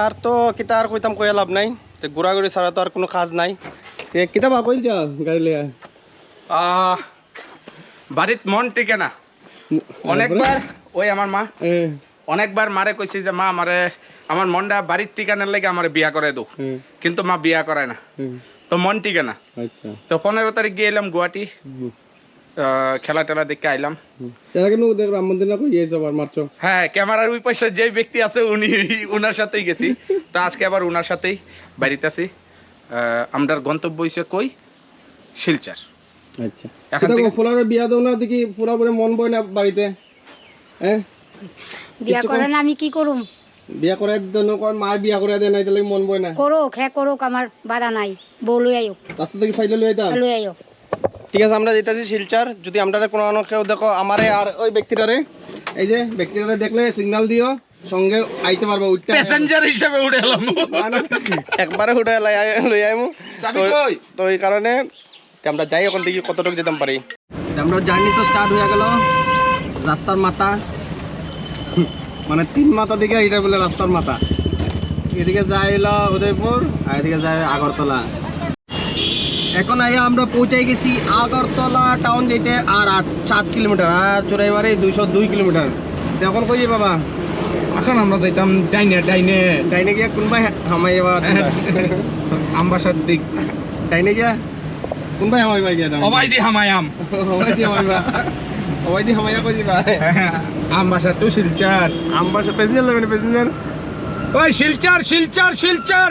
আর তো কিতা আর কইতাম কইয়া লাভ নাই। তো ঘোরাঘুরি ছাড়া তো আর কোনো কাজ নাই। কিতা বা কইল যা গাড়ি লিয়া বাড়িত মন টিকে না। অনেকবার ওই আমার মা। অনেকবার মারে কইছে যে মা আমারে আমার মনটা বাড়ির ঠিকানার লেগে আমার বিয়া করে দো কিন্তু মা বিয়া করে না। তো মন টিকে না। আচ্ছা। তো পনেরো তারিখ গিয়ে এলাম গুয়াহাটি খেলা টেলা দেখে আইলাম। হ্যাঁ ক্যামেরার ওই পাশে যে ব্যক্তি আছে উনি উনার সাথেই গেছি। তো আজকে আবার উনার সাথেই বাড়িতে আছি। আহ, আমরার গন্তব্য হয়েছে কই? শিলচার। আচ্ছা। এখন থেকে- ফুলারে বিয়া দাও না দেখি ফুলা পরে মন বয় না বাড়িতে। হ্যাঁ বিয়া করে না আমি কি করুম? বিয়া করার জন্য কয় মা বিয়া করে দেয় নাই তাহলে মন বয় না। করুক হ্যাঁ করুক আমার বাধা নাই। বউ লই আইও। রাস্তা থেকে ফাইলে লই আইতা? লই আইও। ঠিক আছে আমরা যেতেছি শিলচার। যদি আমরা কোনো কেউ দেখো আমারে আর ওই ব্যক্তিটারে এই যে ব্যক্তিটারে দেখলে সিগন্যাল দিও সঙ্গে আইতে পারবে উঠতে প্যাসেঞ্জার হিসেবে উঠে এলাম। একবারে উঠে লাই আইমু। তো- এই কারণে আমরা যাই এখন দেখি কতটুকু যেতাম পারি। আমরা জার্নি তো স্টার্ট হয়ে গেল। রাস্তার মাথা। মানে তিন মাথা দিকে এটা বলে রাস্তার মাথা। এদিকে যাই হলো উদয়পুর আর এদিকে যাই আগরতলা। এখন আইয়া আমরা পৌঁছাই গেছি আগরতলা টাউন যেতে আর আট সাত কিলোমিটার। আর চোরাইবাড়ি দুইশো দুই কিলোমিটার। এখন কই বাবা? এখন আমরা যাইতাম ডাইনে ডাইনে। ডাইনে গিয়া কোনবাই হামাই যাবা আমবাসার দিক। ডাইনে গিয়া? কোনবাই হামাই বাই গিয়া? অবাই দি হামায়াম হবাই দি হামাইবা হবাই দি হামাইয়া কই যাবা? আমবাসার টু শিলচার। আমবাসা প্যাসেঞ্জার লাগবে প্যাসেঞ্জার ওই শিলচার শিলচার শিলচার।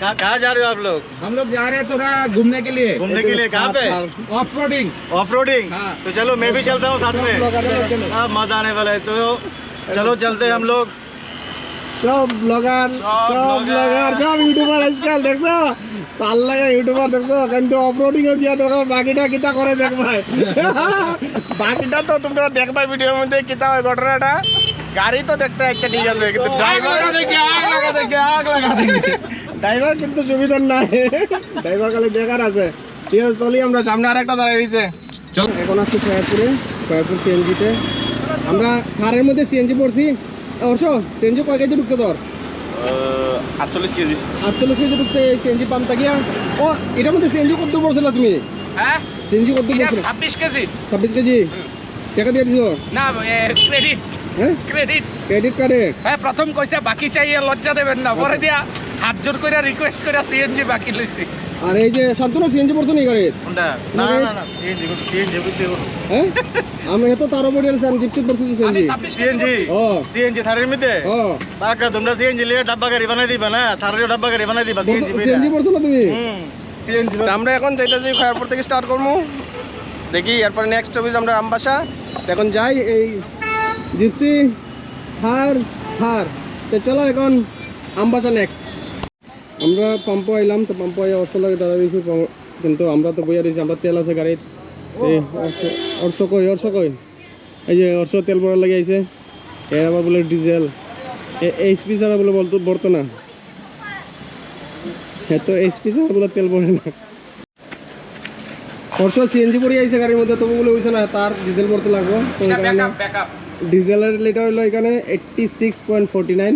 कहाँ कहाँ जा रहे हो आप लोग हम लोग जा रहे हैं थोड़ा घूमने के लिए घूमने के लिए कहाँ पे ऑफ रोडिंग ऑफ रोडिंग हाँ। तो चलो मैं भी चलता हूँ साथ में हाँ मजा आने वाला है तो चलो चलते हैं हम लोग সব ব্লগার সব সব ব্লগার সব ইউটিউবার আজকাল দেখছো তার লাগে ইউটিউবার দেখছো কিন্তু অফরোডিং এ গিয়া দেখো বাকিটা কিতা করে দেখবাই বাকিটা তো তোমরা দেখবাই ভিডিওর মধ্যে কিতা হয় ঘটনাটা গাড়ি তো দেখতে আচ্ছা ঠিক আছে কিন্তু ড্রাইভার आग लगा देंगे आग लगा देंगे ড্রাইভার কিন্তু সুবিধার নাই। ড্রাইভার খালি দেখার আছে। ঠিক আছে চলি আমরা সামনে আরেকটা দাঁড়িয়ে রয়েছে। চল। এখন আসছি খয়ারপুরে খয়ারপুর সিএনজিতে আমরা কারের মধ্যে সিএনজি পড়ছি। অর্ষ সিএনজি কয় কেজি ঢুকছে তোর? আটচল্লিশ কেজি। আটচল্লিশ কেজি ঢুকছে সিএনজি পাম্পটা গিয়া। ও এটার মধ্যে সিএনজি কত পড়ছিল তুমি? হ্যাঁ? সিএনজি কত পড়ছিল? ছাব্বিশ কেজি। ছাব্বিশ কেজি? টাকা দিয়ে দিছিল না ক্রেডিট হ্যাঁ? ক্রেডিট ক্রেডিট কার্ডে হ্যাঁ প্রথম কইছে বাকি চাই লজ্জা দেবেন না পরে দিয়া। হাত জোর করে রিকোয়েস্ট করে সিএনজি বাকি লইছি আর এই যে শান্তনু সিএনজি পড়ছো নি গাড়ি না না না সিএনজি সিএনজি বুঝতে হ্যাঁ আমি এত তারও মডেল আমি জিপসিত পড়ছি সিএনজি সিএনজি ও সিএনজি থারের মধ্যে ও বাকা তোমরা সিএনজি লিয়ে ডাব্বা গাড়ি বানাই দিবা না থারের ডাব্বা গাড়ি বানাই দিবা সিএনজি সিএনজি পড়ছো না তুমি সিএনজি আমরা এখন যাইতেছি খয়ারপুর থেকে স্টার্ট করব দেখি এরপরে নেক্সট অফিস আমরা আমবাসা এখন যাই এই জিপসি থার থার তো চলো এখন আমবাসা নেক্সট আমরা পাম্পো আইলাম তো পাম্পো আইয়া অর্শ লাগে দাঁড়া রয়েছি কিন্তু আমরা তো বইয়া রয়েছি আমরা তেল আছে গাড়িত এই অর্শ- অর্শ কই অর্শ কই? এই যে অর্শ তেল ভরার লাগে আইছে। এর আবার বলে ডিজেল এইচপি ছাড়া বলে বলতো বলতো না। হ্যাঁ তো এইচপি ছাড়া বলে তেল ভরে না। হর্ষ সিএনজি পরে আইছে গাড়ির মধ্যে তবু বলে হইছে না তার ডিজেল ভরতে লাগবো। ডিজেলের লিটার হলো এখানে eighty six point forty nine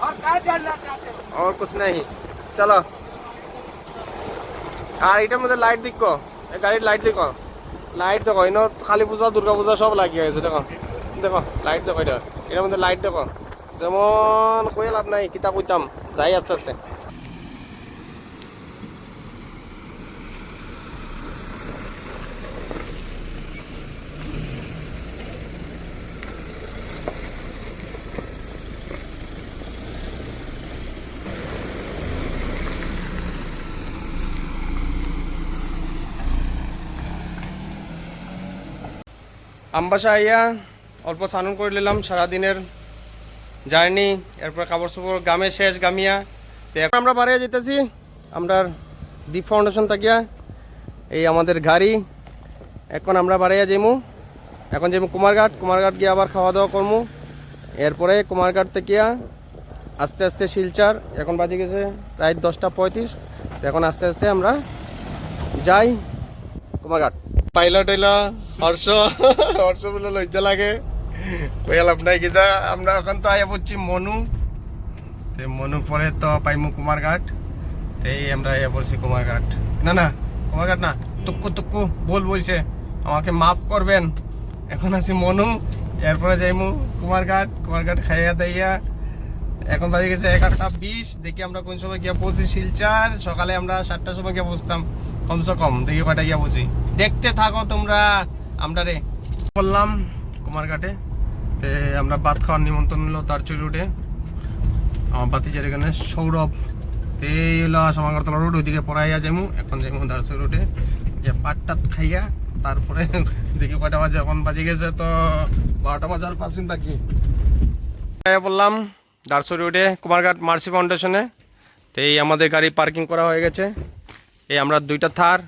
और कहाँ चलना चाहते हो और कुछ नहीं चलो আর এটার মধ্যে লাইট দেখো এই গাড়ির লাইট দেখো লাইট দেখো এনে কালী পূজা দুর্গা পূজা সব লাগিয়ে গেছে দেখো দেখো লাইট দেখো এটা এটার মধ্যে লাইট দেখো যেমন কয়ে লাভ নাই কিতা কইতাম যাই আস্তে আস্তে আমবাসা আইয়া অল্প স্নান করে নিলাম, সারাদিনের জার্নি, এরপর কাপড় চোপড় গামে শেষ, গামিয়া। তো এখন আমরা বাড়িয়ে যেতেছি, আমরা দ্বীপ ফাউন্ডেশন থাকিয়া, এই আমাদের গাড়ি। এখন আমরা বাড়িয়ে যাইমু। এখন যাইমু কুমারঘাট কুমারঘাট গিয়ে আবার খাওয়া দাওয়া করমু। এরপরে কুমারঘাট থেকে আস্তে আস্তে শিলচার, এখন বাজে গেছে প্রায় দশটা পঁয়ত্রিশ। এখন আস্তে আস্তে আমরা যাই কুমারঘাট। পাইলট হইল, হর্ষ। হর্ষ বলে লজ্জা লাগে। কইয়াল আপনার কিতা। আমরা এখন তো আয়া পড়ছি মনু। তে মনু পরে তো পাইমু কুমারঘাট। এই আমরা আয়া পড়ছি কুমারঘাট। না না, কুমারঘাট না তুক্কু তুক্কু বল বলছে। আমাকে মাফ করবেন। এখন আছি মনু, এরপরে যাইমু কুমারঘাট। কুমারঘাট খাইয়া দাইয়া। এখন বাজে গেছে এগারোটা বিশ। দেখি আমরা কোন সময় গিয়া পৌঁছি শিলচার। সকালে আমরা সাতটার সময় গিয়ে বসতাম কমসে কম, দেখি কয়টা গিয়া পৌঁছি। দেখতে থাকো তোমরা। আমরা রে বললাম কুমারঘাটে, তে আমরা ভাত খাওয়ার নিমন্ত্রণ হলো তারচুর রুটে। আমার বাতিজার এখানে সৌরভ। তে হলো সমাগরতলা রোড ওইদিকে পড়াইয়া যাইমু, এখন যাইমু দারচুর রুটে। যে পাট টাত খাইয়া তারপরে দেখি কয়টা বাজে, এখন বাজে গেছে তো বারোটা বাজার পাঁচ মিনিট বাকি। বললাম দারসো রোডে কুমারঘাট মার্সি ফাউন্ডেশনে। তো এই আমাদের গাড়ি পার্কিং করা হয়ে গেছে। এই আমরা দুইটা থার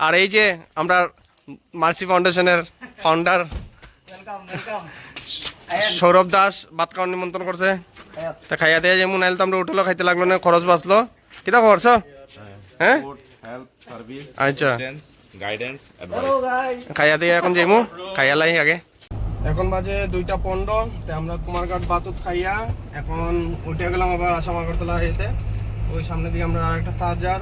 আর এই যে আমরা মার্সি ফাউন্ডেশনের ফাউন্ডার সৌরভ দাস ভাত খাওয়ার নিমন্ত্রণ করছে। তা খাইয়া দিয়ে যেমন নাইলে তো আমরা হোটেলও খাইতে লাগল না খরচ বাঁচলো। কিতা খরচ হ্যাঁ? আচ্ছা. খাইয়া দিয়ে এখন যেমু খাইয়া লাই আগে। এখন বাজে দুইটা পনেরো তো আমরা কুমারঘাট বাতুত খাইয়া এখন উঠে গেলাম আবার আসাম আগরতলা যেতে ওই সামনে দিকে আমরা আরেকটা চার্জার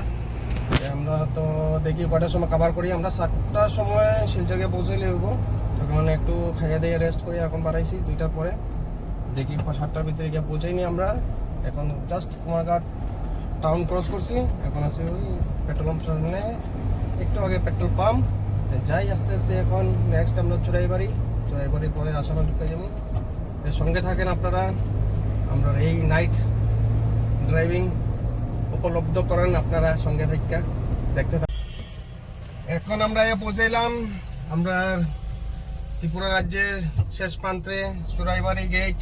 আমরা তো দেখি কটার সময় কাভার করি, আমরা সাতটার সময় শিলচরকে পৌঁছাইলে হব তখন একটু খাইয়া দিয়ে রেস্ট করি এখন বাড়াইছি দুইটার পরে। দেখি সাতটার ভিতরে গিয়ে পৌঁছাইনি আমরা। এখন জাস্ট কুমারঘাট টাউন ক্রস করছি। এখন আছে ওই পেট্রোল পাম্প সামনে একটু আগে পেট্রোল পাম্প তো যাই আস্তে আস্তে এখন নেক্সট আমরা চুরাইবাড়ি। চুরাইবাড়ির পরে আসামে ঢুকে যাব। তো সঙ্গে থাকেন আপনারা। আমরা এই নাইট ড্রাইভিং উপলব্ধ করেন আপনারা সঙ্গে থেকে দেখতে থাকেন এখন আমরা এ পৌঁছাইলাম আমরা ত্রিপুরা রাজ্যের শেষ প্রান্তে চুরাইবাড়ি গেট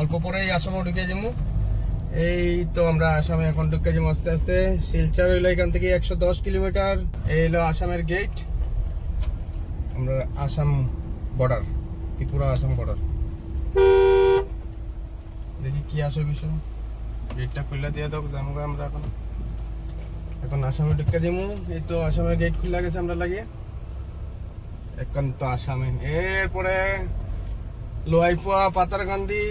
অল্প পরেই আসামে ঢুকে যাব। এই তো আমরা আসামে এখন ঢুকে যাব আস্তে আস্তে। শিলচর হইল এখান থেকে একশো দশ কিলোমিটার। এই হলো আসামের গেট আমরা আসাম বর্ডার ত্রিপুরা আসাম বর্ডার দেখি কি আসে বিষয়। গেটটা খুলে দিয়ে দাও যাব আমরা এখন। এখন আসামে ঢুকে যাব এই তো আসামের গেট খুলে গেছে আমরা লাগিয়ে। এখন তো আসামে। এরপরে লোয়াইফুয়া পাতারকান্দি,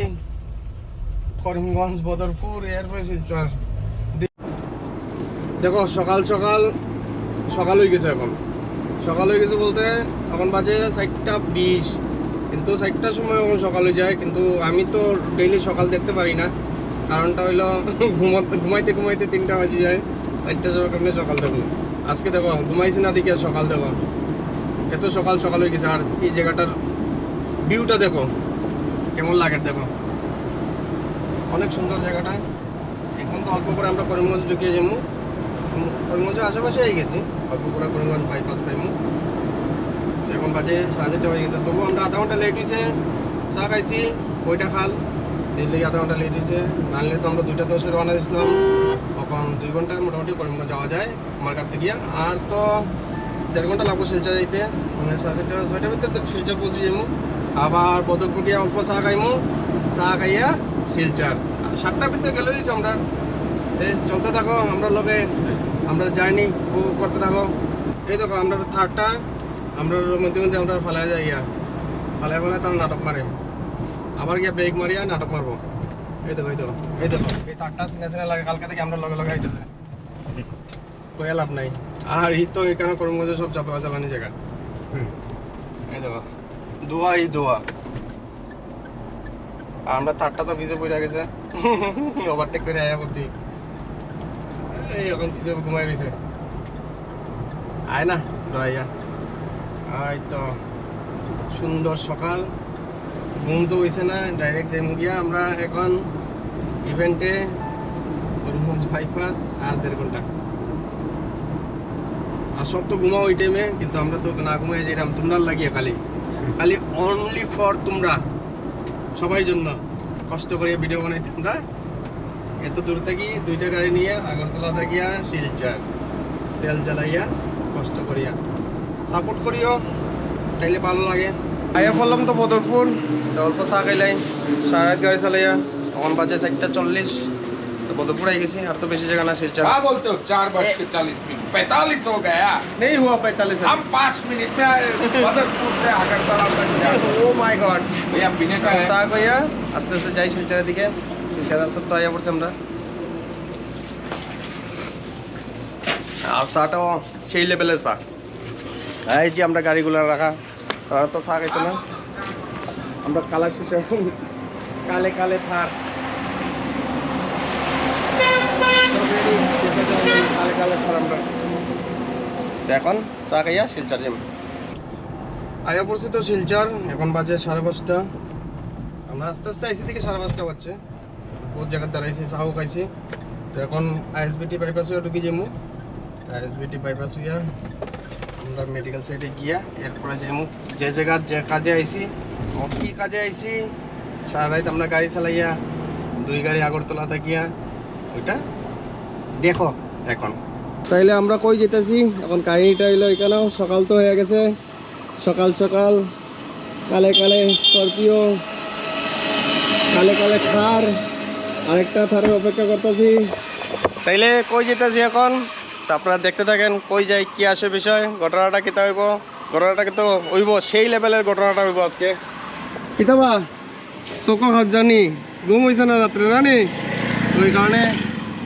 করিমগঞ্জ, বদরপুর, এরপরে শিলচর। দেখো, সকাল সকাল সকাল হয়ে গেছে এখন। সকাল হয়ে গেছে বলতে এখন বাজে চারটা বিশ। কিন্তু চারটার সময় এখন সকাল হয়ে যায়। কিন্তু আমি তো ডেইলি সকাল দেখতে পারি না। কারণটা হইল, ঘুমাতে, ঘুমাইতে ঘুমাইতে তিনটা বাজে যায় চারটার সময় কেমনি সকাল দেখো আজকে দেখো, ঘুমাইছি না দেখি সকাল দেখো। এত সকাল সকাল হয়ে গেছে, আর এই জায়গাটার ভিউটা দেখো, কেমন লাগে দেখো। অনেক সুন্দর জায়গাটা। এখন তো অল্প করে আমরা করিমগঞ্জ ঢুকিয়ে যাব। করিমগঞ্জের আশেপাশে হয়ে গেছি, অল্প করে করিমগঞ্জ বাইপাস পাইমু এখন বাজে সাড়ে চারটে হয়ে গেছে তবু আমরা আধা ঘণ্টা লেট হয়েছে চা খাইছি, বইটা খাল। লেগে আধা ঘণ্টা লেট হয়েছে। নাহলে তো আমরা দুইটা দশে রওনা দিয়েছিলাম। তখন দুই ঘণ্টা মোটামুটি করিমগঞ্জ যাওয়া যায় কাছ থেকে। আর তো দেড় ঘণ্টা লাগবো শিলচর যাইতে। মানে সাড়ে ছয়টার ভিতরে তো শিলচর পৌঁছে যাব আবার বদরপুর গিয়ে অল্প চা খাইমু। চা খাইয়া শিলচর। সাতটার ভিতরে গেলে দিয়েছি আমরা। চলতে থাকো, আমরা লগে আমরা জার্নি করতে থাকো। এই দেখো, আমরা থার্ডটা আমরা মধ্যে মধ্যে আমরা ফালাই যাই ফালাই ফালাই তারা নাটক মারে। আবার গিয়ে ব্রেক মারিয়া নাটক মারবো। এই দেখো এই দেখো এই দেখো, এই থার্ডটা সিনে সিনে লাগে, কালকে থেকে আমরা লগে লগে আইতেছে। কয়ে লাভ নাই। আর এই তো এখানে করিমগঞ্জ সব যাত্রা চালানি জায়গা। এই দেখো, দোয়া এই দোয়া। আমরা থার্ডটা তো ভিজে পড়ে গেছে। ওভারটেক করে আয়া করছি এই এখন ভিজে ঘুমাই রয়েছে আয় না ডরাইয়া এই তো, সুন্দর সকাল। ঘুম তো হয়েছে না ডাইরেক্ট যাই গিয়া আমরা এখন ইভেন্টে করিমগঞ্জ বাইপাস আর দেড় ঘণ্টা। আর সব তো ঘুমাও ওই টাইমে কিন্তু আমরা তো না ঘুমাই যেরাম, তোমরা লাগিয়ে খালি। খালি অনলি ফর তোমরা, সবাই জন্য। কষ্ট করে ভিডিও বানাইতে আমরা। এত দূর থেকে, দুইটা গাড়ি নিয়ে, আগরতলা থাকিয়া, শিলচার। তেল জ্বালাইয়া, কষ্ট করিয়া। সাপোর্ট করিও, তাইলে ভালো লাগে। আইয়া পড়লাম তো বদরপুর তো অল্প চা খাইলাই সারা রাত গাড়ি চালাইয়া তখন বাজে চারটা চল্লিশ তো বদরপুর আই গেছি আর তো বেশি জায়গা না শিলচার क्या बोलते हो चार बज के चालीस मिनट पैतालीस हो गया নেই হুয়া পঁয়তাল্লিশ हम पाँच मिनट में आए बदरपुर से अगरतला तक जाए ও মাই গড भैया पीने का है চা কইয়া আস্তে আস্তে যাই শিলচরের দিকে শিলচর রাস্তা তো আইয়া পড়ছি আমরা আর চাটাও সেই লেভেলের চা এই যে আমরা গাড়িগুলো রাখা তারা তো চা খাইতো না আমরা কালা শিশু কালে কালে থার কালে কালে থার আমরা। তো এখন চা খাইয়া শিলচর যাম আয়া পড়ছি তো শিলচর এখন বাজে সাড়ে পাঁচটা। আমরা আস্তে আস্তে আইসি থেকে সাড়ে পাঁচটা বাজছে। বহুত জায়গায় দাঁড়াইছি চাও খাইছি। তো এখন আইএসবিটি বাইপাস হয়ে ঢুকে যাব আইএসবিটি বাইপাস হইয়া আমরা মেডিকেল সাইডে গিয়া এরপরে যাব যে জায়গা যে কাজে আইছি কি কাজে আইছি, সারা রাত আমরা গাড়ি চালাইয়া দুই গাড়ি আগরতলা থাকিয়া ওইটা দেখো এখন। তাইলে আমরা কই যেতেছি? এখন কাহিনীটা হইল এখানেও সকাল তো হয়ে গেছে। সকাল সকাল কালে কালে স্করপিও, কালে কালে থার আরেকটা থারের অপেক্ষা করতেছি। তাইলে কই যেতেছি এখন? তা আপনারা দেখতে থাকেন কই যাই কি আসে বিষয়, ঘটনাটা কিতা হইব? ঘটনাটা কিন্তু হইব, সেই লেভেলের ঘটনাটা হইব আজকে। কিতাবা হাত জানি, ঘুম হয়েছে না রাত্রে রানি ওই কারণে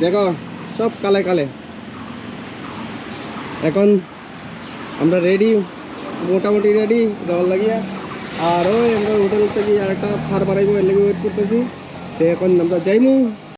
দেখো সব কালে কালে। এখন, আমরা রেডি মোটামুটি রেডি যাওয়ার লাগিয়া। আর ওই আমরা হোটেল থেকে আরেকটা থার বাড়াইবো, এর লাগে ওয়েট করতেছি। তো এখন আমরা যাইমু।